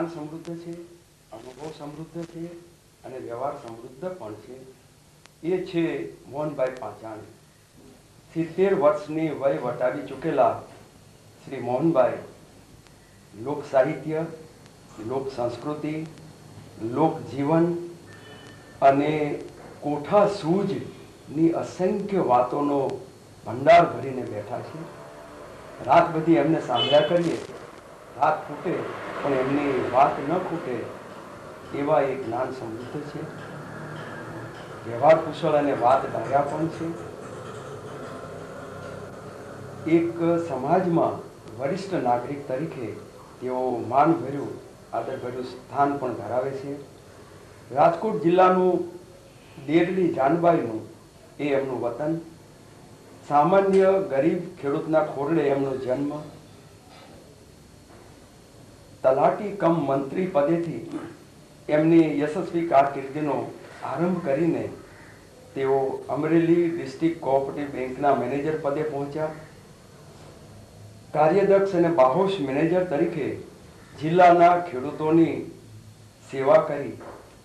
જ્ઞાન સમૃદ્ધ છે, અનુભવ સમૃદ્ધ છે અને વ્યવહાર સમૃદ્ધ પણ છે. એ છે મોહનભાઈ પાંચાણી. સિત્તેર વર્ષની વય વટાવી ચૂકેલા શ્રી મોહનભાઈ. લોક સાહિત્ય, લોક સંસ્કૃતિ, લોક જીવન અને કોઠા સૂજની અસંખ્ય વાતોનો ભંડાર ભરીને બેઠા છે. રાત બધી એમને સાંભળ્યા કરીએ. રાત ખૂટે પણ એમની વાત ન ખૂટે એવા એક જ્ઞાન સમૃદ્ધ છે. વ્યવહાર કુશળ અને વાત ડાયા પણ છે. એક સમાજમાં વરિષ્ઠ નાગરિક તરીકે તેઓ માનભર્યું આદરભર્યું સ્થાન પણ ધરાવે છે. રાજકોટ જિલ્લાનું દેરલી જાનબાઈનું એ એમનું વતન. સામાન્ય ગરીબ ખેડૂતના ખોરડે એમનો જન્મ તલાટી કમ મંત્રી પદેથી એમની યશસ્વી કારકિર્દીનો આરંભ કરીને તેઓ અમરેલી ડિસ્ટ્રિક્ટ કોઓપરેટિવ બેંકના મેનેજર પદે પહોંચ્યા. કાર્યદક્ષ અને બાહોશ મેનેજર તરીકે જિલ્લાના ખેડૂતોની સેવા કરી,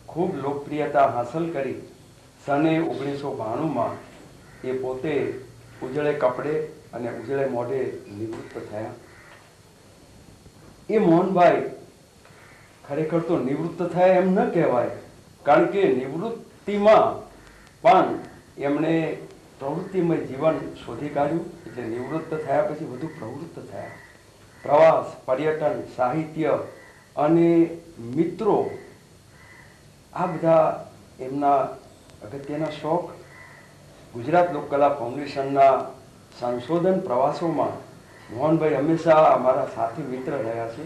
ખૂબ લોકપ્રિયતા હાંસલ કરી. સને ઓગણીસો બાણુંમાં એ પોતે ઉજળે કપડે અને ઉજળે મોઢે નિવૃત્ત થયા. એ મોહનભાઈ ખરેખર તો નિવૃત્ત થાય એમ ન કહેવાય. કારણ કે નિવૃત્તિમાં પણ એમણે પ્રવૃત્તિમય જીવન શોધી કાઢ્યું. એટલે નિવૃત્ત થયા પછી વધુ પ્રવૃત્ત થયા. પ્રવાસ, પર્યટન, સાહિત્ય અને મિત્રો આ બધા એમના અગત્યના શોખ. ગુજરાત લોકકલા ફાઉન્ડેશનના સંશોધન પ્રવાસોમાં મોહનભાઈ હંમેશા અમારા સાથી મિત્ર રહ્યા છે.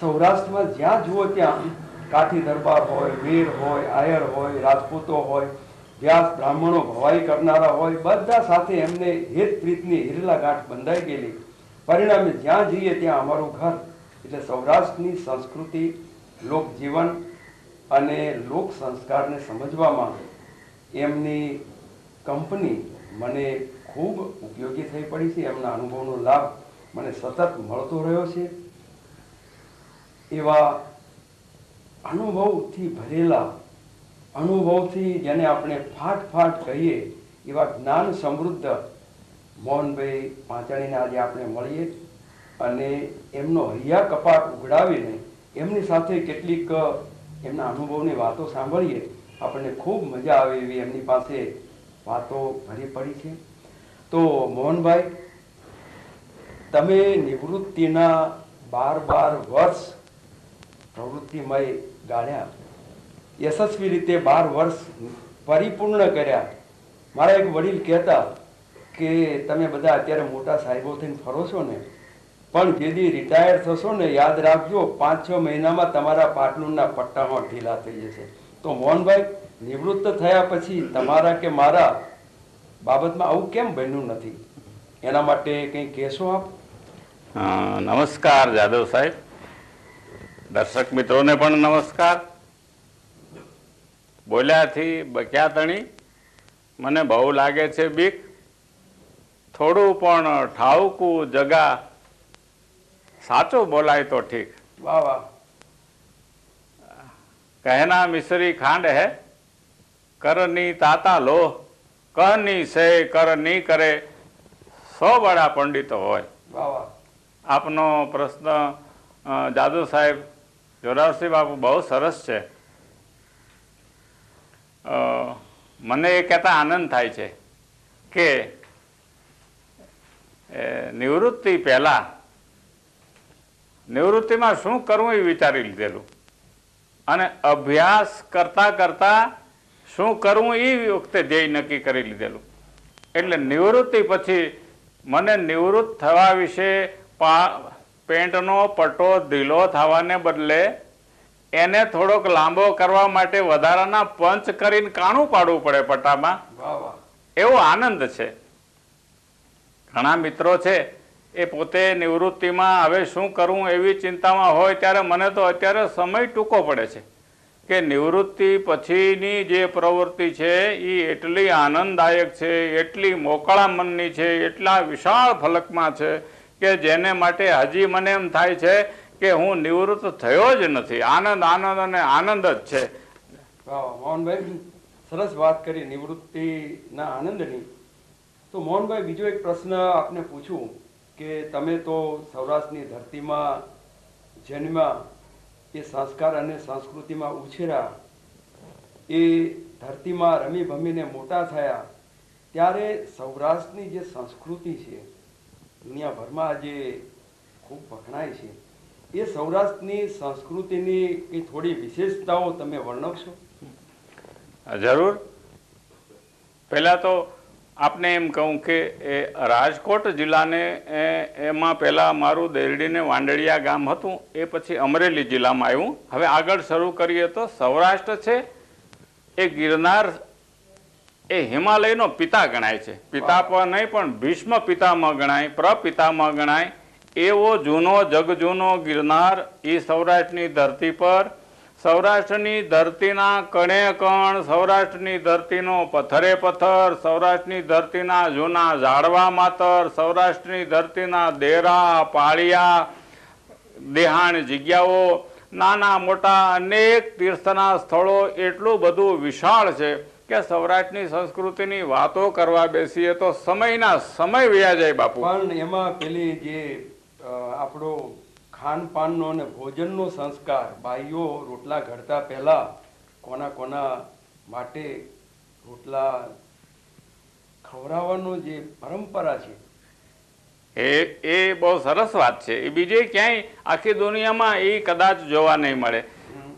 સૌરાષ્ટ્રમાં જ્યાં જુઓ ત્યાં કાઠી દરબાર હોય, વીર હોય, આયર હોય, રાજપૂતો હોય વ્યાસ બ્રાહ્મણો ભવાઈ કરનારા હોય, બધા સાથે એમને હેત પ્રીતની હિરલા ગાંઠ બંધાઈ ગયેલી. પરિણામે જ્યાં જઈએ ત્યાં અમારું ઘર, એટલે સૌરાષ્ટ્રની સંસ્કૃતિ, લોકજીવન અને લોક સંસ્કારને સમજવામાં એમની કંપની મને ખૂબ ઉપયોગી થઈ પડી છે, એમના અનુભવનો લાભ મને સતત મળતો રહ્યો છે. એવા અનુભવથી ભરેલા, અનુભવથી જેને આપણે ફાટ ફાટ કહીએ, એવા જ્ઞાન સમૃદ્ધ મોહનભાઈ પાંચાણીને આજે આપણે મળીએ અને એમનો હૈયા કપાટ ઉઘડાવીને એમની સાથે કેટલીક એમના અનુભવની વાતો સાંભળીએ. આપણને ખૂબ મજા આવે એવી એમની પાસે વાતો ભરી પડી છે. તો મોહનભાઈ તમે નિવૃત્તિના બાર બાર વર્ષ પ્રવૃત્તિમય ગાળ્યા. યશસ્વી રીતે બાર વર્ષ પરિપૂર્ણ કર્યા. મારા એક વડીલ કહેતા કે તમે બધા અત્યારે મોટા સાહેબો થઈને ફરો છો ને. પણ જેદી રિટાયર થશો ને, યાદ રાખજો, પાંચ છ મહિનામાં તમારા પાટલુનના પટ્ટામાં ઢીલા થઈ જશે. તો મોહનભાઈ, નિવૃત્ત થયા પછી તમારા કે મારા બાબતમાં આવું કેમ બન્યું નથી? એના માટે કંઈ કહેશો આપ? નમસ્કાર જાદવ સાહેબ. દર્શક મિત્રોને પણ નમસ્કાર. બોલ્યાથી બક્યા તણી મને બહુ લાગે છે બીક. થોડું પણ ઠાવકું જગા સાચું બોલાય તો ઠીક. વાહ વાહ. કહેના મિશ્રી ખાંડ હે કરની તાતા લો કહની સે કરની કરે સો બડા પંડિતો હોય. વાહ વાહ. આપનો પ્રશ્ન જાદુ સાહેબ જોરાવસિંહ બાપુ બહુ સરસ છે. મને એ કહેતા આનંદ થાય છે કે નિવૃત્તિ પહેલા, નિવૃત્તિમાં શું કરવું એ વિચારી લીધેલું. અને અભ્યાસ કરતા કરતા શું કરવું એ વખતે ધ્યેય નક્કી કરી લીધેલું. એટલે નિવૃત્તિ પછી મને નિવૃત્ત થવા વિશે પેન્ટનો પટ્ટો ઢીલો થવાને બદલે એને થોડોક લાંબો કરવા માટે વધારાના પંચ કરીને કાણું પાડવું પડે પટ્ટામાં. એવો આનંદ છે. ઘણા મિત્રો છે એ પોતે નિવૃત્તિમાં હવે શું કરવું એવી ચિંતામાં હોય ત્યારે મને તો અત્યારે સમય ટૂંકો પડે છે. કે નિવૃત્તિ પછીની જે પ્રવૃત્તિ છે એ એટલી આનંદદાયક છે એટલી મોકળા મનની છે એટલા વિશાળ ફલકમાં છે કે જેને માટે હજી મને એમ થાય છે કે હું નિવૃત્ત થયો જ નથી. આનંદ આનંદ અને આનંદ જ છે. મોહનભાઈ, સરસ વાત કરી નિવૃત્તિના આનંદની. તો મોહનભાઈ, બીજો એક પ્રશ્ન આપને પૂછું કે તમે તો સૌરાષ્ટ્રની ધરતીમાં જન્મ્યા, એ સંસ્કાર અને સંસ્કૃતિમાં ઉછેરા એ ધરતીમાં રમી ભમીને મોટા થયા, ત્યારે સૌરાષ્ટ્રની જે સંસ્કૃતિ છે દુનિયાભરમાં આજે ખૂબ વખણાય છે. એ સૌરાષ્ટ્રની સંસ્કૃતિની એ થોડી વિશેષતાઓ તમે વર્ણવશો? જરૂર. પહેલાં તો આપને એમ કહું કે એ રાજકોટ જિલ્લાને એમાં પહેલાં મારું દેરડીને વાંડળિયા ગામ હતું, એ પછી અમરેલી જિલ્લામાં આવ્યું. હવે આગળ શરૂ કરીએ તો સૌરાષ્ટ્ર છે. એ ગિરનાર એ હિમાલયનો પિતા ગણાય છે. પિતા પણ નહીં પણ ભીષ્મ પિતામાં ગણાય પ્રપિતામાં ગણાય. એવો જૂનો જગજૂનો ગિરનાર એ સૌરાષ્ટ્રની ધરતી પર સૌરાષ્ટ્રની ધરતીના કણે કણ સૌરાષ્ટ્રની ધરતીનો પથ્થરે પથ્થર સૌરાષ્ટ્રની ધરતીના જૂના ઝાડવા માતર સૌરાષ્ટ્રની ધરતીના દેરા પાળિયા દેહાણ જગ્યાઓ નાના મોટા અનેક તીર્થના સ્થળો એટલું બધું વિશાળ છે. કે સૌરાષ્ટ્રની સંસ્કૃતિની વાતો કરવા બેસીએ તો સમયના સમય વ્યા જાય બાપુ. પણ એમાં પેલી જે આપણો ખાનપાનનો અને ભોજનનો સંસ્કાર ભાઈઓ રોટલા ઘડતા પહેલા કોના કોના માટે રોટલા ખવડાવવાનો જે પરંપરા છે. એ એ બહુ સરસ વાત છે. એ બીજે ક્યાંય આખી દુનિયામાં એ કદાચ જોવા નહીં મળે.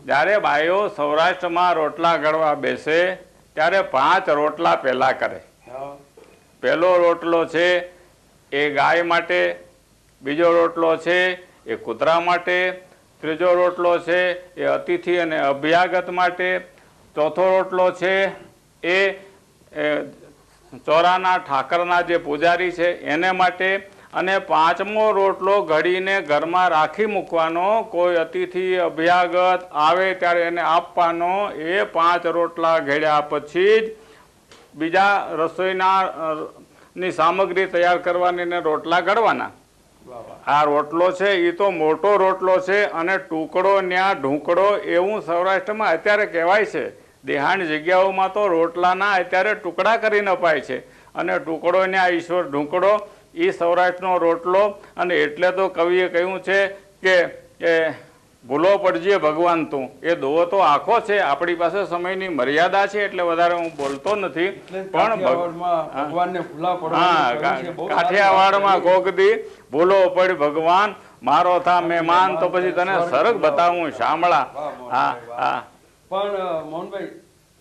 જ્યારે ભાઈઓ સૌરાષ્ટ્રમાં રોટલા ઘડવા બેસે ત્યારે પાંચ રોટલા પહેલા કરે. પહેલો રોટલો છે એ ગાય માટે બીજો રોટલો છે એ કૂતરા માટે ત્રીજો રોટલો છે એ અતિથિ અને અભ્યાગત માટે ચોથો રોટલો છે એ ચોરાના ઠાકરના જે પૂજારી છે એને માટે અને પાંચમો રોટલો ઘડીને ઘરમાં રાખી મૂકવાનો. કોઈ અતિથિ અભ્યાગત આવે ત્યારે એને આપવાનો. એ પાંચ રોટલા ઘડ્યા પછી જ બીજા રસોઈના ની સામગ્રી તૈયાર કરવાની ને રોટલા ઘડવાના. આ રોટલો છે એ તો મોટો રોટલો છે અને ટુકડો ન્યા ઢૂંકડો એવું સૌરાષ્ટ્રમાં અત્યારે કહેવાય છે. દેહાણ જગ્યાઓમાં તો રોટલાના અત્યારે ટુકડા કરીને અપાય છે. અને ટુકડો ન્યા ઈશ્વર ઢૂંકડો એ સૌરાષ્ટ્રનો રોટલો અને એટલે તો કવિએ કહ્યું છે કે એ ભૂલો પડજે ભગવાન તું. એ દોવો તો આખો છે આપણી પાસે સમયની મર્યાદા છે એટલે વધારે હું બોલતો નથી. પણ કાઠિયાવાડમાં કોકદી ભૂલો પડ ભગવાન મારો થા મહેમાન. તો પછી તને સરગ બતાવું શામળા. હા હા. પણ મોહનભાઈ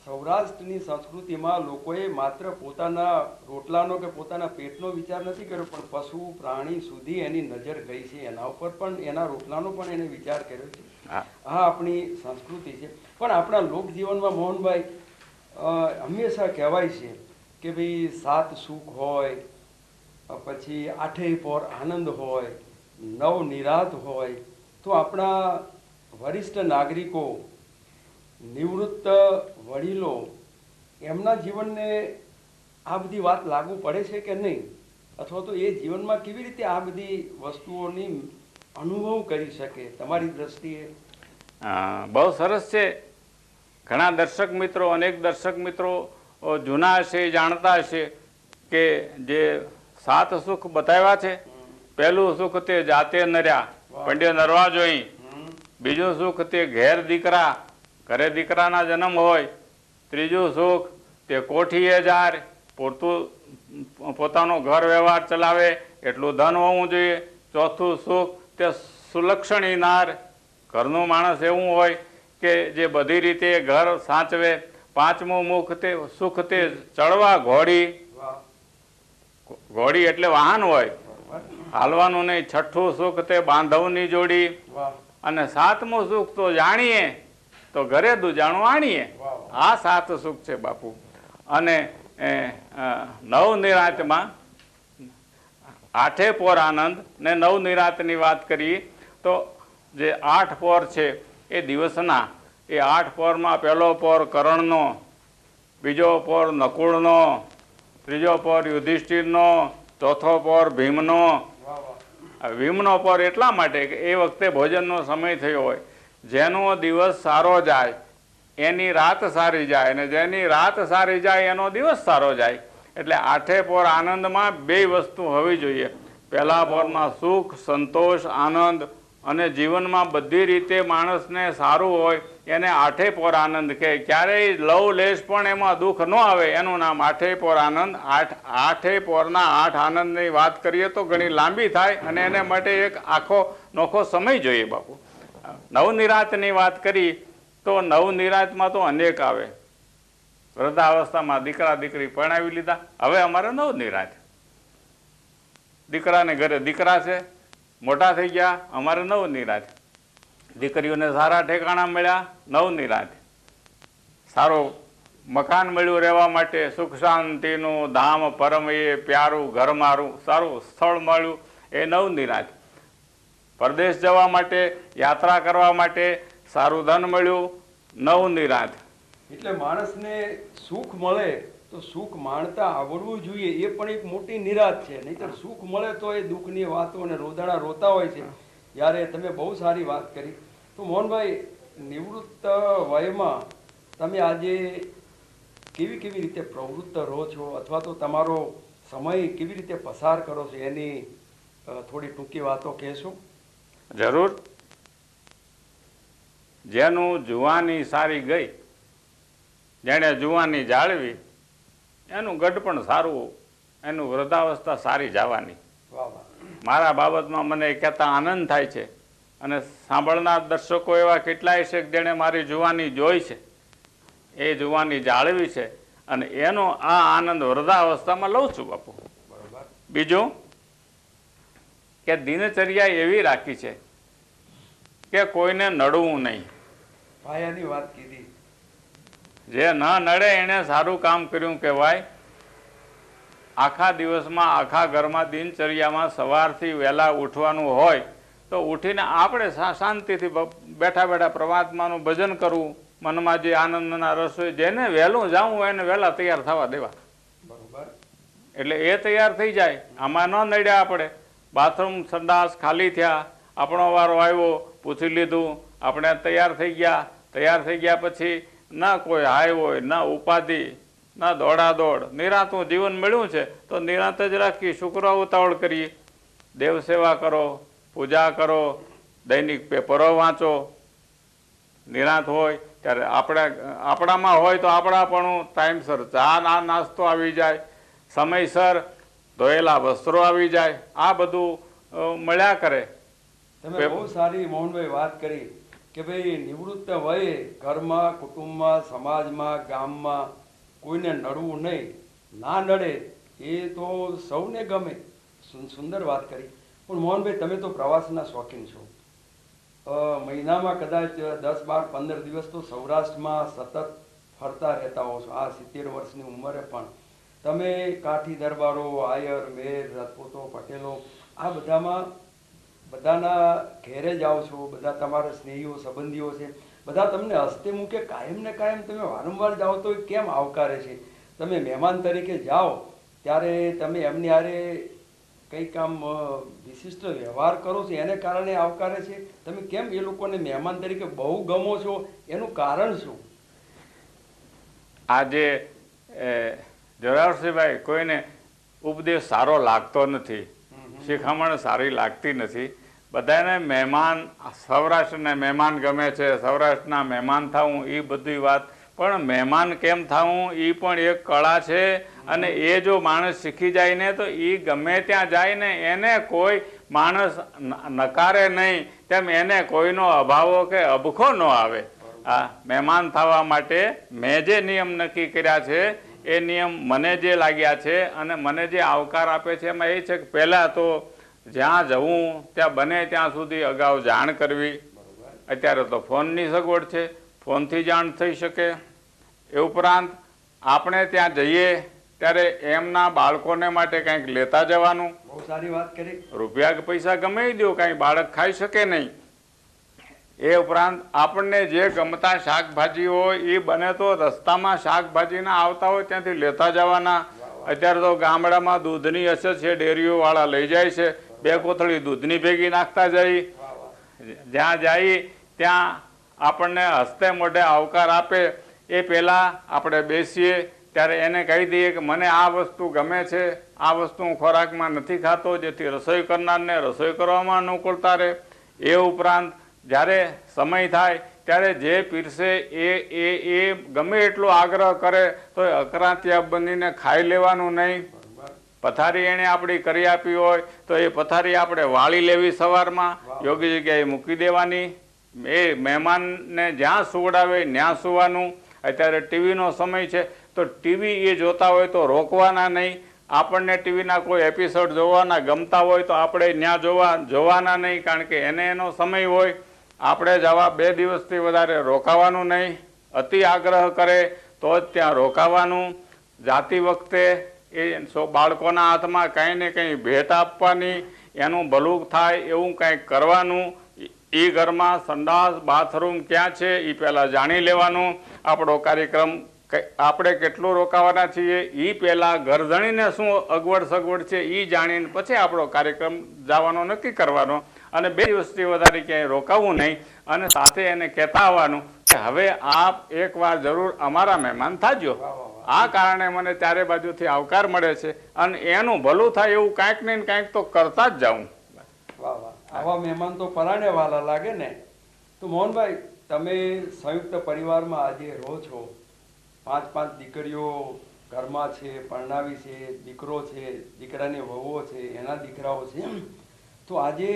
સૌરાષ્ટ્રની સંસ્કૃતિમાં લોકોએ માત્ર પોતાના રોટલાનો કે પોતાના પેટનો વિચાર નથી કર્યો પણ પશુ પ્રાણી સુધી એની નજર ગઈ છે. એના ઉપર પણ એના રોટલાનો પણ એને વિચાર કર્યો છે. આ આપણી સંસ્કૃતિ છે. પણ આપણા લોકજીવનમાં મોહનભાઈ હંમેશા કહેવાય છે કે ભાઈ સાત સુખ હોય પછી આઠેય પોર આનંદ હોય નવ નિરાત હોય. તો આપણા વરિષ્ઠ નાગરિકો નિવૃત્ત વડીલો એમના જીવનને આ બધી વાત લાગુ પડે છે કે નહીં? અથવા તો એ જીવનમાં કેવી રીતે આ બધી વસ્તુઓની અનુભવ કરી શકે તમારી દ્રષ્ટિએ? બહુ સરસ છે. ઘણા દર્શક મિત્રો અનેક દર્શક મિત્રો જૂના હશે જાણતા હશે કે જે સાત સુખ બતાવ્યા છે. પહેલું સુખ તે જાતે નર્યા પંડ્ય નરવા જોઈ. બીજું સુખ તે ઘેર દીકરા ઘરે દીકરાના જન્મ હોય ત્રીજું સુખ તે કોઠીએ જાર પૂરતું પોતાનો ઘર વ્યવહાર ચલાવે એટલું ધન હોવું જોઈએ. ચોથું સુખ તે સુલક્ષણી નાર. ઘરનું માણસ એવું હોય કે જે બધી રીતે ઘર સાચવે. પાંચમું મુખ તે સુખ તે ચડવા ઘોડી. ઘોડી એટલે વાહન હોય. હાલવાનું નહીં. છઠ્ઠું સુખ તે બાંધવની જોડી. અને સાતમું સુખ તો જાણીએ. તો ઘરે દુજાણું આણીએ. આ સાત સુખ છે બાપુ. અને નવ નિરાંતમાં આઠે પોર આનંદ ને નવ નિરાંતની વાત કરીએ તો જે આઠ પોર છે એ દિવસના એ આઠ પોરમાં પહેલો પોર કરણનો બીજો પોર નકુળનો ત્રીજો પોર યુધિષ્ઠિરનો ચોથો પોર ભીમનો. ભીમનો પોર એટલા માટે કે એ વખતે ભોજનનો સમય થયો હોય. જેનો દિવસ સારો જાય, એની રાત સારી જાય અને જેની રાત સારી જાય, એનો દિવસ સારો જાય. એટલે આઠે પોર આનંદમાં બે વસ્તુ હોવી જોઈએ. પહેલા પોરમાં સુખ, સંતોષ, આનંદ અને જીવનમાં બધી રીતે માણસને સારું હોય, એને આઠે પોર આનંદ કહે. ક્યારેય લવ લેશ પણ એમાં દુઃખ ન આવે, એનું નામ આઠે પોર આનંદ. આઠ, આઠે પોરના આઠ આનંદની વાત કરીએ તો ઘણી લાંબી થાય અને એને માટે એક આખો નોખો સમય જોઈએ બાપુ. નવનિરાતની વાત કરી તો નવનિરાતમાં તો અનેક આવે. વૃદ્ધાવસ્થામાં દીકરા, દીકરી પરણાવી લીધા. હવે અમારે નવનિરાત. દીકરાને ઘરે દીકરા છે, મોટા થઈ ગયા, અમારે નવનિરાત. દીકરીઓને સારા ઠેકાણા મળ્યા, નવનિરાત. સારો મકાન મળ્યું રહેવા માટે, સુખ શાંતિનું, ધામ પરમ એ, પ્યારું ઘર મારું સારું સ્થળ મળ્યું, એ નવનિરાત. પરદેશ જવા માટે, યાત્રા કરવા માટે સારું ધન મળ્યું નવનિરાત એટલે માણસને સુખ મળે તો સુખ માણતા આવડવું જોઈએ, એ પણ એક મોટી નિરાશ છે. નહીતર સુખ મળે તો એ દુઃખની વાતો અને રોદણા રોતા હોય છે. ત્યારે તમે બહુ સારી વાત કરી. તો મોહનભાઈ, નિવૃત્ત વયમાં તમે આજે કેવી કેવી રીતે પ્રવૃત્ત રહો છો? અથવા તો તમારો સમય કેવી રીતે પસાર કરો છો? એની થોડી ટૂંકી વાતો કહેશો? જરૂર? જેનું જુવાની સારી ગઈ જેણે જુવાની જાળવી એનું ગઢપણ સારું એનું વૃદ્ધાવસ્થા સારી જવાની. મારા બાબતમાં મને કહેતા આનંદ થાય છે. અને સાંભળનાર દર્શકો એવા કેટલાય છે કે જેણે મારી જુવાની જોઈ છે. એ જુવાની જાળવી છે. અને એનો આ આનંદ વૃદ્ધાવસ્થામાં લઉં છું બાપુ. બરોબર. બીજું? કે દિનચર્યા એવી રાખી છે કે કોઈને નડવું નહીં. પાયાની વાત કીધી. જે ન નડે એણે સારું કામ કર્યું કહેવાય. આખા દિવસમાં આખા ઘરમાં દિનચર્યામાં સવારથી વહેલા ઉઠવાનું હોય તો ઉઠીને આપણે શાંતિથી બેઠા બેઠા પરમાત્માનું ભજન કરવું મનમાં જે આનંદના રસ હોય જેને વહેલું જવું હોય એને વહેલા તૈયાર થવા દેવા. બરોબર. એટલે એ તૈયાર થઈ જાય. આમાં ન નડ્યા આપણે. બાથરૂમ સંડાસ ખાલી થયા. આપણો વારો આવ્યો, પૂછી લીધું. આપણે તૈયાર થઈ ગયા. તૈયાર થઈ ગયા પછી ના કોઈ હાય હોય, ના ઉપાધિ, ના દોડાદોડ. નિરાંતું જીવન મળ્યું છે, તો નિરાંત જ રાખી શુક્ર ઉતાવળ કરીએ. દેવ સેવા કરો, પૂજા કરો, દૈનિક પેપરો વાંચો. નિરાંત હોય, ત્યારે આપણે, આપણામાં હોય તો આપણા પણ ટાઈમસર ચા, ના, નાસ્તો આવી જાય. સમયસર ધોયેલા વસ્ત્રો આવી જાય, આ બધું મળ્યા કરે. તમે બહુ સારી મોહનભાઈ વાત કરી કે ભાઈ નિવૃત્ત વયે ઘરમાં, કુટુંબમાં, સમાજમાં, ગામમાં કોઈને નડવું નહીં, ના નડે, એ તો સૌને ગમે. સુંદર વાત કરી. પણ મોહનભાઈ, તમે તો પ્રવાસના શોખીન છો. મહિનામાં કદાચ દસ, બાર, પંદર દિવસ તો સૌરાષ્ટ્રમાં સતત ફરતા રહેતા હો છો. આ સિત્તેર વર્ષની ઉંમરે પણ. તમે કાઠી દરબારો, આયર, મેર, રાજપૂતો, પટેલો, આ બધામાં બધાના ઘેરે જાઓ છો, બધા તમારા સ્નેહીઓ, સંબંધીઓ છે. બધા તમને હસ્તે મૂકે, કાયમ ને કાયમ તમે વારંવાર જાઓ તો કેમ આવકારે છે? તમે મહેમાન તરીકે જાઓ, ત્યારે તમે એમની હારે કંઈક આમ વિશિષ્ટ વ્યવહાર કરો છો, એને કારણે આવકારે છે? તમે કેમ એ લોકોને મહેમાન તરીકે બહુ ગમો છો? એનું કારણ શું? આજે જોરાવરસિંહભાઈ કોઈને ઉપદેશ સારો લાગતો નથી. શિખામણ સારી લાગતી નથી. બધાને મહેમાન સૌરાષ્ટ્રને મહેમાન ગમે છે સૌરાષ્ટ્રના મહેમાન થવું એ બધી વાત. પણ મહેમાન કેમ થવું એ પણ એક કળા છે. અને એ જો માણસ શીખી જાય ને તો એ ગમે ત્યાં જાય ને એને કોઈ માણસ નકારે નહીં. તેમ એને કોઈનો અભાવો કે અબખો ન આવે. આ મહેમાન થવા માટે મેં જે નિયમ નક્કી કર્યા છે એ નિયમ મને જે લાગ્યા છે અને મને જે આવકાર આપે છે એમાં એ છે કે પહેલાં તો જ્યાં જવું ત્યાં બને ત્યાં સુધી અગાઉ જાણ કરવી. અત્યારે તો ફોનની સગવડ છે ફોનથી જાણ થઈ શકે. એ ઉપરાંત આપણે ત્યાં જઈએ ત્યારે એમના બાળકોને માટે કંઈક લેતા જવાનું. બહુ સારી વાત કરી. રૂપિયા કે પૈસા ગમે દો કાંઈ બાળક ખાઈ શકે નહીં. એ ઉપરાંત આપણને જે ગમતા શાકભાજી હોય, એ બને તો રસ્તામાં શાકભાજીના આવતા હોય ત્યાંથી લેતા જવાના. અત્યારે તો ગામડામાં દૂધની અછત છે, ડેરીઓવાળા લઈ જાય છે. બે કોથળી દૂધની ભેગી નાખતા જઈ જ્યાં જઈ ત્યાં આપણને હસ્તે મોઢે આવકાર આપે. એ પહેલાં આપણે બેસીએ, ત્યારે એને કહી દઈએ કે મને આ વસ્તુ ગમે છે, આ વસ્તુ હું ખોરાકમાં નથી ખાતો, જેથી રસોઈ કરનારને રસોઈ કરવામાં અનુકૂળતા રહે. એ ઉપરાંત જ્યારે સમય થાય ત્યારે જે પીરસે એ એ એ ગમે એટલો આગ્રહ કરે તો એ અકરાંતિયા બનીને ખાઈ લેવાનું નહીં. પથારી એણે આપણી કરી આપી હોય તો એ પથારી આપણે વાળી લેવી સવારમાં. યોગ્ય જગ્યાએ મૂકી દેવાની. એ મહેમાનને જ્યાં સુવડાવે ત્યાં સુવાનું. અત્યારે ટીવીનો સમય છે તો ટીવી એ જોતા હોય તો રોકવાના નહીં. આપણને ટીવીના કોઈ એપિસોડ જોવાના ગમતા હોય તો આપણે ત્યાં જોવા જોવાના નહીં કારણ કે એને એનો સમય હોય. આપણે જવા બે દિવસથી વધારે રોકાવાનું નહીં. અતિ આગ્રહ કરે તો જ ત્યાં રોકાવાનું. જાતી વખતે એ બાળકોના હાથમાં કંઈ ને કંઈ ભેટ આપવાની, એનું ભલું થાય એવું કંઈક કરવાનું. એ ઘરમાં સંડાસ, બાથરૂમ ક્યાં છે એ પહેલાં જાણી લેવાનું. આપણો કાર્યક્રમ આપણે કેટલું રોકાવાના છીએ એ પહેલાં ઘર જણીને શું અગવડ સગવડ છે એ જાણીને પછી આપણો કાર્યક્રમ જવાનો નક્કી કરવાનો. અને બે દિવસથી વધારે ક્યાંય રોકાવું નહીં. અને સાથે એને કહેતા આવવાનું કે હવે આપ એકવાર જરૂર અમારા મહેમાન થાજો. આ કારણે મને ચારે બાજુથી આવકાર મળે છે અને એનું ભલું થાય એવું કાંઈક ને કાંઈક તો કરતા જ જાઉં. આવા મહેમાન તો પરાણે વાલા લાગે ને. તો મોહનભાઈ તમે સંયુક્ત પરિવારમાં આજે રહો છો. પાંચ પાંચ દીકરીઓ ઘરમાં છે પરણાવી છે દીકરો છે દીકરાની વહુઓ છે એના દીકરાઓ છે તો આજે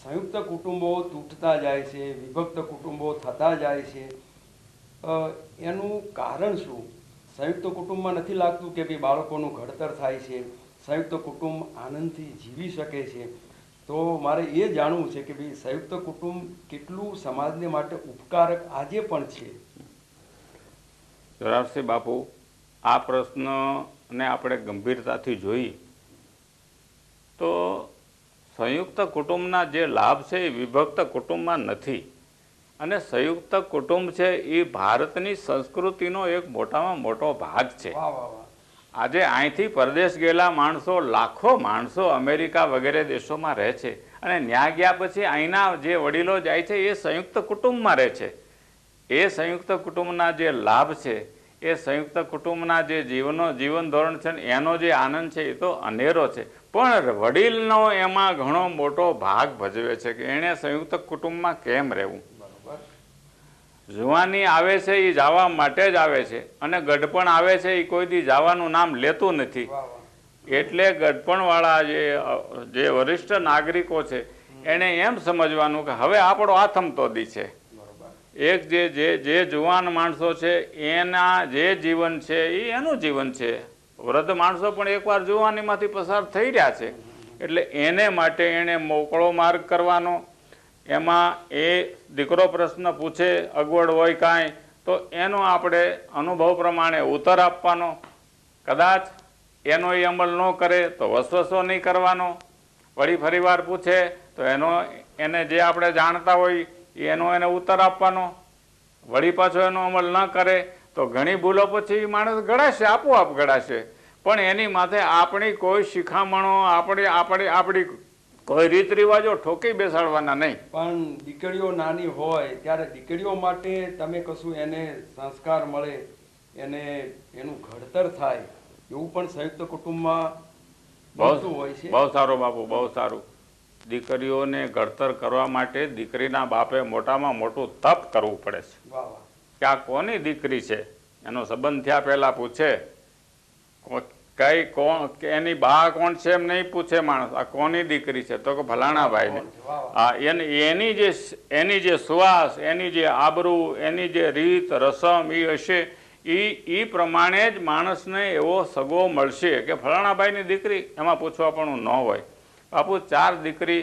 સંયુક્ત કુટુંબો તૂટતા જાય છે, વિભક્ત કુટુંબો થતા જાય છે. એનું કારણ શું? સંયુક્ત કુટુંબમાં નથી લાગતું કે ભાઈ બાળકોનું ઘડતર થાય છે. સંયુક્ત કુટુંબ આનંદથી જીવી શકે છે. તો મારે એ જાણવું છે કે ભાઈ સંયુક્ત કુટુંબ કેટલું સમાજને માટે ઉપકારક આજે પણ છે? જોરાવસિંહ બાપુ, આ પ્રશ્નને આપણે ગંભીરતાથી જોઈએ તો સંયુક્ત કુટુંબના જે લાભ છે એ વિભક્ત કુટુંબમાં નથી. અને સંયુક્ત કુટુંબ છે એ ભારતની સંસ્કૃતિનો એક મોટામાં મોટો ભાગ છે. આજે અહીંથી પરદેશ ગયેલા માણસો લાખો માણસો અમેરિકા વગેરે દેશોમાં રહે છે. અને ન્યા ગયા પછી અહીંના જે વડીલો જાય છે એ સંયુક્ત કુટુંબમાં રહે છે. એ સંયુક્ત કુટુંબના જે લાભ છે એ સંયુક્ત કુટુંબના જે જીવનો જીવન ધોરણ છે ને એનો જે આનંદ છે એ તો અનેરો છે. પણ વડીલનો એમાં ઘણો મોટો ભાગ ભજવે છે કે એણે સંયુક્ત કુટુંબમાં કેમ રહેવું? જુવાની આવે છે એ જવા માટે જ આવે છે અને ગઢપણ આવે છે એ કોઈ દી જવાનું નામ લેતું નથી. એટલે ગઢપણવાળા જે જે વરિષ્ઠ નાગરિકો છે એણે એમ સમજવાનું કે હવે આપણો આથમતો દી છે. એક જે જે જે જુવાન માણસો છે, એના જે જીવન છે એ એનું જીવન છે. વૃદ્ધ માણસો પણ એકવાર જુવાનીમાંથી પસાર થઈ રહ્યા છે. એટલે એને માટે એણે મોકળો માર્ગ કરવાનો. એમાં એ દીકરો પ્રશ્ન પૂછે, અગવડ હોય કાંઈ, તો એનો આપણે અનુભવ પ્રમાણે ઉત્તર આપવાનો. કદાચ એનો એ અમલ ન કરે, તો વસવસો નહીં કરવાનો. વળી ફરીવાર પૂછે, તો એનો, એને જે આપણે જાણતા હોય એનો એને ઉત્તર આપવાનો. વળી પાછો એનો અમલ ન કરે તો ઘણી ભૂલો પછી માણસ ગળાશે આપોઆપ ગળાશે પણ એની માથે આપણી કોઈ શિખામણો આપણી આપણી આપણી કોઈ રીત રિવાજો ઠોકી બેસાડવાના નહીં. પણ દીકરીઓ નાની હોય ત્યારે દીકરીઓ માટે તમે કશું એને સંસ્કાર મળે એને એનું ઘડતર થાય એવું પણ સંયુક્ત કુટુંબમાં બહુ હોય છે. બહુ સારું બાપુ બહુ સારું. દીકરીઓને ઘડતર કરવા માટે દીકરીના બાપે મોટામાં મોટું તપ કરવું પડે છે. કે આ કોની દીકરી છે? એનો સંબંધ થયા પહેલાં પૂછે. કઈ કોણ કે એની બા કોણ છે એમ નહીં પૂછે માણસ. આ કોની દીકરી છે? તો કે ભલાણાભાઈને. આ એની એની જે એની જે સુવાસ એની જે આબરૂ એની જે રીત રસમ એ હશે એ એ પ્રમાણે જ માણસને એવો સગો મળશે કે ફલાણાભાઈની દીકરી એમાં પૂછવા પણ ન હોય. બાપુ, ચાર દીકરી.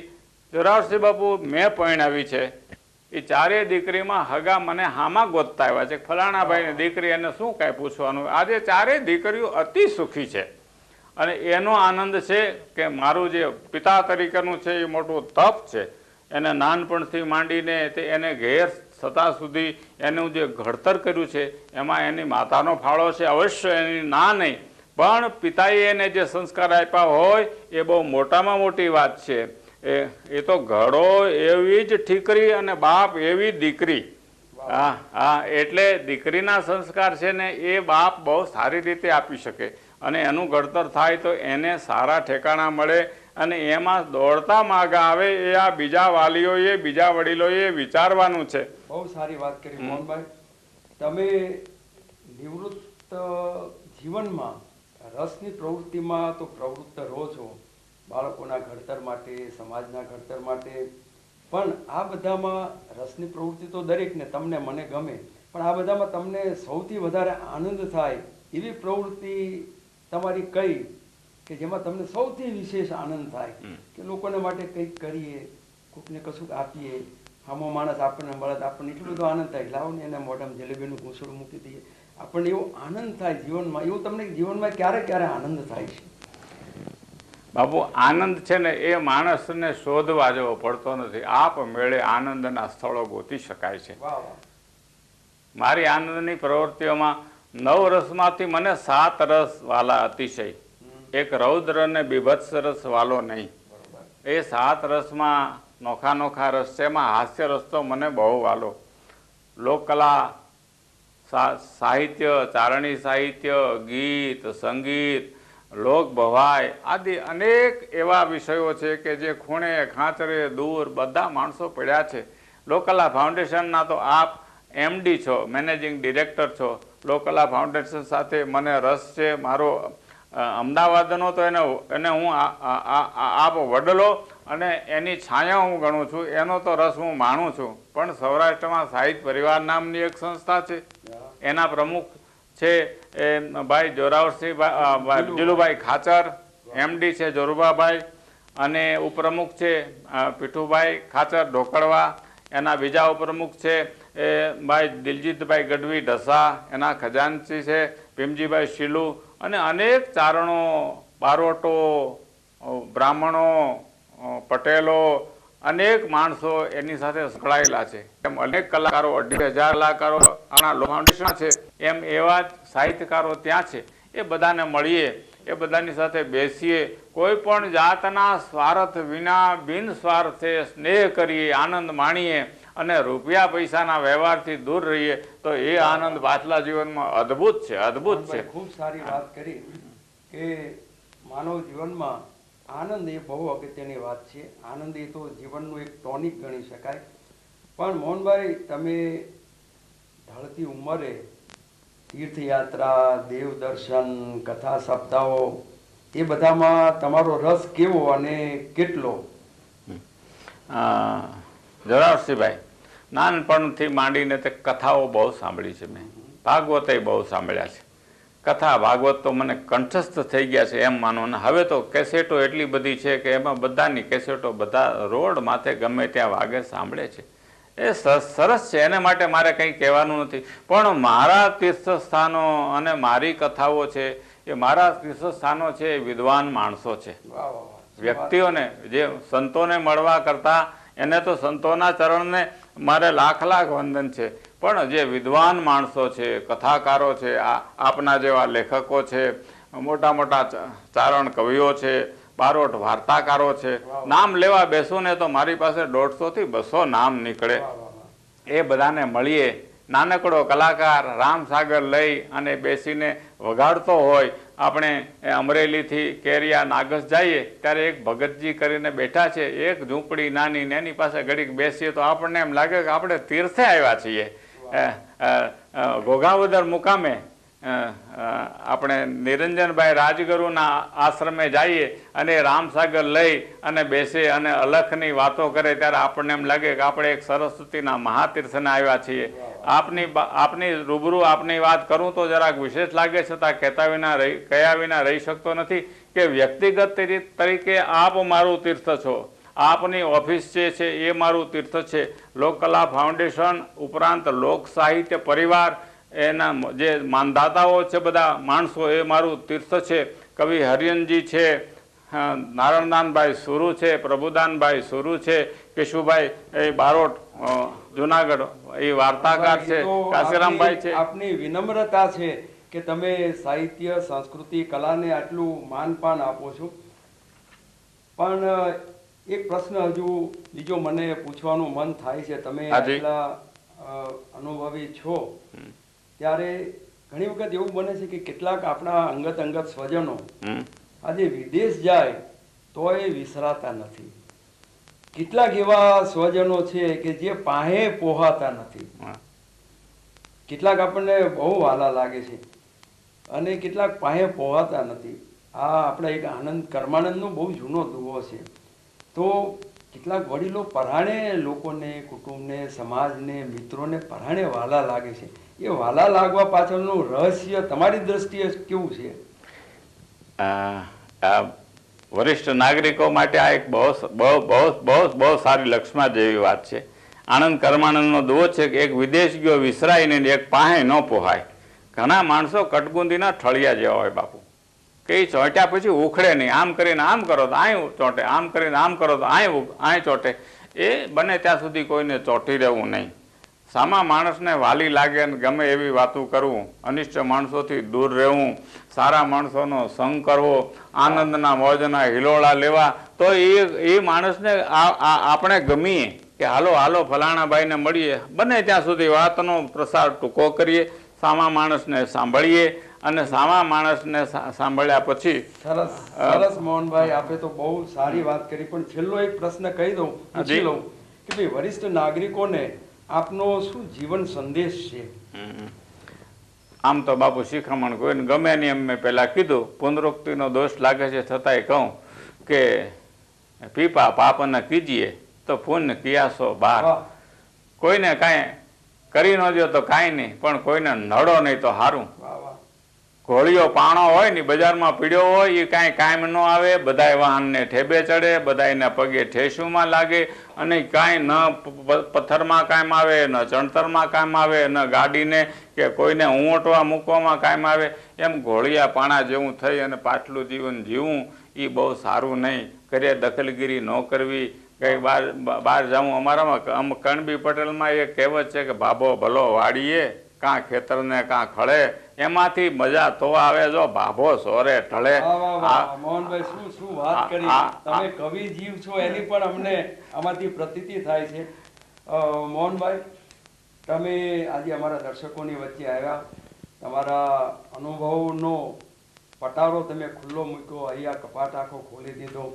જોરાવરસિંહ બાપુ, મેં પરણાવી છે. એ ચારેય દીકરીમાં હગા મને હામાં ગોતતા આવ્યા છે. ફલાણા ભાઈની દીકરી એને શું કાંઈ પૂછવાનું? આજે ચારેય દીકરીઓ અતિ સુખી છે. અને એનો આનંદ છે કે મારું જે પિતા તરીકેનું છે એ મોટું તપ છે. એને નાનપણથી માંડીને તે એને ઘેર થતાં સુધી એનું જે ઘડતર કર્યું છે, એમાં એની માતાનો ફાળો છે. અવશ્ય એની ના નહીં. પણ પિતાએ એને જે સંસ્કાર આપ્યા હોય એ બહુ મોટામાં મોટી વાત છે. એ એ તો ઘડો એવી જ ઠીકરી અને બાપ એવી દીકરી. હા હા એટલે દીકરીના સંસ્કાર છે ને એ બાપ બહુ સારી રીતે આપી શકે. અને એનું ઘડતર થાય તો એને સારા ઠેકાણા મળે અને એમાં દોડતા માગ આવે એ આ બીજા વાલીઓએ બીજા વડીલોએ વિચારવાનું છે. બહુ સારી વાત કરી મોહનભાઈ. તમે નિવૃત્ત જીવનમાં રસની પ્રવૃત્તિમાં તો પ્રવૃત્ત રહો છો બાળકોના ઘડતર માટે સમાજના ઘડતર માટે. પણ આ બધામાં રસની પ્રવૃત્તિ તો દરેકને તમને મને ગમે પણ આ બધામાં તમને સૌથી વધારે આનંદ થાય એવી પ્રવૃત્તિ તમારી કઈ કે જેમાં તમને સૌથી વિશેષ આનંદ થાય? કે લોકોને માટે કંઈક કરીએ કોઈકને કશુંક આપીએ. હામો માણસ આપણને મળે આપણને એટલો બધો આનંદ થાય. લાવો ને એને મોઢામાં જલેબીનું ઘૂંસડું મૂકી દઈએ. આપણને એવો આનંદ થાય જીવનમાં. એવું તમને જીવનમાં ક્યારે ક્યારે આનંદ થાય છે? બાપુ આનંદ છે ને એ માણસને શોધવા જેવો પડતો નથી. આપ મેળે આનંદના સ્થળો ગોતી શકાય છે. મારી આનંદની પ્રવૃત્તિઓમાં નવ રસમાંથી મને સાત રસ વાલા અતિશય. એક રૌદ્ર અને બીભત્સ રસ વાલો નહીં. એ સાત રસમાં નોખા નોખા રસ છે. એમાં હાસ્ય રસ તો મને બહુ વાલો. લોકકલા સાહિત્ય, ચારણી સાહિત્ય, ગીત, સંગીત, લોક ભવાઈ આદિ અનેક એવા વિષયો છે કે જે ખૂણે, ખાંચરે, દૂર બધા માણસો પડ્યા છે. લોકલા ફાઉન્ડેશનના તો આપ એમડી છો, મેનેજિંગ ડિરેક્ટર છો. લોકલા ફાઉન્ડેશન સાથે મને રસ છે. મારો અમદાવાદનો તો એને એને હું આપ વડલો અને એની છાયા હું ગણું છું એનો તો રસ હું માણું છું. પણ સૌરાષ્ટ્રમાં સાહિત્ય પરિવાર નામની એક સંસ્થા છે. એના પ્રમુખ છે એ ભાઈ જોરાવરસિંહ જીલુભાઈ. ખાચર એમડી છે જોરુબાભાઈ અને ઉપપ્રમુખ છે પીઠુભાઈ ખાચર ઢોકળવા. એના બીજા ઉપપ્રમુખ છે એ ભાઈ દિલજીતભાઈ ગઢવી ઢસા એના ખજાનચી છે ભીમજીભાઈ શીલુ અને અનેક ચારણો બારોટો બ્રાહ્મણો પટેલો અનેક માણસો એની સાથે સંકળાયેલા છે. એમ અનેક કલાકારો અઢી હજાર કલાકારો આના લો ફાઉન્ડેશન છે. એમ એવા જ સાહિત્યકારો ત્યાં છે. એ બધાને મળીએ એ બધાની સાથે બેસીએ કોઈ પણ જાતના સ્વાર્થ વિના બિન સ્વાર્થે સ્નેહ કરીએ આનંદ માણીએ અને રૂપિયા પૈસાના વ્યવહારથી દૂર રહીએ તો એ આનંદ પાછલા જીવનમાં અદ્ભુત છે અદ્ભુત છે. ખૂબ સારી વાત કરી કે માનવ જીવનમાં આનંદ એ બહુ અગત્યની વાત છે. આનંદ એ તો જીવનનું એક ટોનિક ગણી શકાય. પણ મોહનભાઈ તમે ઢળતી ઉંમરે તીર્થયાત્રા દેવ દર્શન કથા સપ્તાહો એ બધામાં તમારો રસ કેવો અને કેટલો? અ, નાનપણથી માંડીને તે કથાઓ બહુ સાંભળી છે મેં. ભાગવતે બહુ સાંભળ્યા છે. કથા ભાગવત તો મને કંઠસ્થ થઈ ગયા છે એમ માનો. અને હવે તો કેસેટો એટલી બધી છે કે એમાં બધાની કેસેટો બધા રોડ માથે ગમે ત્યાં વાગે સાંભળે છે. એ સરસ છે. એને માટે મારે કંઈ કહેવાનું નથી. પણ મારા તીર્થસ્થાનો અને મારી કથાઓ છે એ મારા તીર્થસ્થાનો છે એ વિદ્વાન માણસો છે. વ્યક્તિઓને જે સંતોને મળવા કરતાં એને તો સંતોના ચરણને મારે લાખ લાખ વંદન છે. પણ જે વિદ્વાન માણસો છે કથાકારો છે આ આપના જેવા લેખકો છે મોટા મોટા ચારણ કવિઓ છે બારોટ વાર્તાકારો છે નામ લેવા બેસું ને તો મારી પાસે દોઢસો થી બસો નામ નીકળે. એ બધાને મળીએ. નાનકડો કલાકાર રામસાગર લઈ અને બેસીને વગાડતો હોય. આપણે અમરેલીથી કેરિયા નાગસ જઈએ ત્યારે એક ભગતજી કરીને બેઠા છે એક ઝૂંપડી નાની ને એની પાસે ઘડીક બેસીએ તો આપણને એમ લાગે કે આપણે તીર્થે આવ્યા છીએ. ઘોઘાવદર મુકામે આપણે નિરંજનભાઈ રાજગુરુના આશ્રમે જઈએ અને રામસાગર લઈ અને બેસે અને અલખની વાતો કરે ત્યારે આપણને એમ લાગે કે આપણે એક સરસ્વતીના મહાતીર્થને આવ્યા છીએ. આપની આપની રૂબરૂ આપની વાત કરું તો જરાક વિશેષ લાગે છતાં કહેતા વિના રહી, કયા વિના રહી શકતો નથી કે વ્યક્તિગત તરી- તરીકે આપ મારું તીર્થ છો. આપની ઓફિસ જે છે એ મારું તીર્થ છે. લોકકલા ફાઉન્ડેશન ઉપરાંત લોક સાહિત્ય પરિવાર એના જે માનદાતાઓ છે બધા માણસો એ મારું તીર્થ છે. કવિ હરિયનજી છે નારણદાનભાઈ સુરુ છે પ્રભુદાનભાઈ સુરુ છે કેશુભાઈ એ બારોટ જુનાગઢ એ વાર્તાકાર છે કાશીરામભાઈ છે. આપની વિનમ્રતા છે કે તમે સાહિત્ય સંસ્કૃતિ કલાને આટલું માનપાન આપો છો. પણ એક પ્રશ્ન હજુ બીજો મને પૂછવાનું મન થાય છે. તમે. આટલા અનુભવી છો. ત્યારે ઘણી વખત એવું બને છે કે કેટલાક આપણા અંગત અંગત સ્વજનો આજે વિદેશ જાય તો એ વિસરાતા નથી. કેટલાક એવા સ્વજનો છે કે જે પાહે પોહાતા નથી. કેટલાક આપણને બહુ વાલા લાગે છે અને કેટલાક પાહે પોહાતા નથી. આ આપણા એક આનંદ કર્માનંદનો બહુ જૂનો દુહો છે. તો કેટલાક વડીલો પરાણે લોકોને, કુટુંબને, સમાજને, મિત્રોને પરાણે વાલા લાગે છે. એ વાલા લાગવા પાછળનું રહસ્ય તમારી દ્રષ્ટિએ કેવું છે? વરિષ્ઠ નાગરિકો માટે આ એક બહુ બહુ બહુ બહુ સારી લક્ષ્મા જેવી વાત છે. આનંદ કર્માનંદનો દુઓ છે કે એક વિદેશ ગયો વિસરાઈને એક પાસે ન પોહાય. ઘણા માણસો કટગુંદીના ઠળિયા જેવા હોય બાપુ. કે એ ચોંટ્યા પછી ઉખડે નહીં. આમ કરીને આમ કરો તો અહીં ચોંટે. આમ કરીને આમ કરો તો આય અહીં ચોંટે. એ બને ત્યાં સુધી કોઈને ચોંટી રહેવું નહીં. સામા માણસને વાલી લાગે અને ગમે એવી વાતો કરવું અનિષ્ટ માણસોથી દૂર રહેવું, સારા માણસોનો સંગ કરવો, આનંદના મોજના હિલોળા લેવા, તો એ એ માણસને આપણે ગમીએ કે હાલો હાલો ફલાણાભાઈને મળીએ. બને ત્યાં સુધી વાતનો પ્રસાર ટૂંકો કરીએ, સામા માણસને સાંભળીએ અને સામા માણસને સાંભળ્યા પછી સરસ સરસ મોહનભાઈ આપે તો બહુ સારી વાત કરી પણ છેલ્લો એક પ્રશ્ન કહી દઉં પૂછી. લઉં કે ભાઈ વરિષ્ઠ નાગરિકોને આપનો શું જીવન સંદેશ છે? આમ તો બાપુ શિખામણ કોઈને ગમે નહીં એમ મેં પહેલાં કીધું પુનરોક્તિનો દોષ લાગે છે છતાંય કહું કે પીપા પાપને કીજીએ તો પુણ્ય કિયાસો બાર. કોઈને કાંઈ કરી ન જો તો કાંઈ નહીં પણ કોઈને નડો નહીં તો સારું વાહ. પાણો હોય ને બજારમાં પીડ્યો હોય એ કાંઈ કાયમ ન આવે, બધાય વાહનને ઠેબે ચડે, બધાયના પગે ઠેસુમાં લાગે અને કાંઈ ન પથ્થરમાં કાયમ આવે, ન ચણતરમાં કાયમ આવે, ન ગાડીને કે કોઈને ઉમટવા મૂકવામાં કાયમ આવે, એમ ઘોળિયા પાણા જેવું થઈ અને પાછલું જીવન જીવવું એ બહુ સારું નહીં કરે દખલગીરી ન કરવી કંઈ બહાર બહાર જવું અમારામાં કણબી પટેલમાં એ કહેવત છે કે, ભાભો ભલો વાડીએ, કાં ખેતરને કાં ખળે એમાંથી મજા તો આવે જો ભાભો સોરે ઢળે મોહનભાઈ શું શું વાત કરી? તમે કવિ જીવ છો એની પણ અમને આમાંથી પ્રતીતિ થાય છે. મોહનભાઈ તમે આજે અમારા દર્શકોની વચ્ચે આવ્યા. તમારા અનુભવનો પટારો તમે ખુલ્લો મૂક્યો અહીંયા કપાટ આખો ખોલી દીધો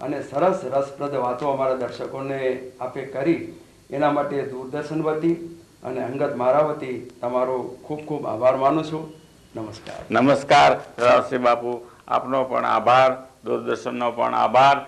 અને સરસ રસપ્રદ વાતો અમારા દર્શકોને આપે કરી. એના માટે દૂરદર્શન વતી અને અંગત મારા વતી તમારો ખૂબ ખૂબ આભાર માનું છું. નમસ્કાર. નમસ્કાર. રાવસિંહ બાપુ, આપનો પણ આભાર, દૂરદર્શનનો પણ આભાર.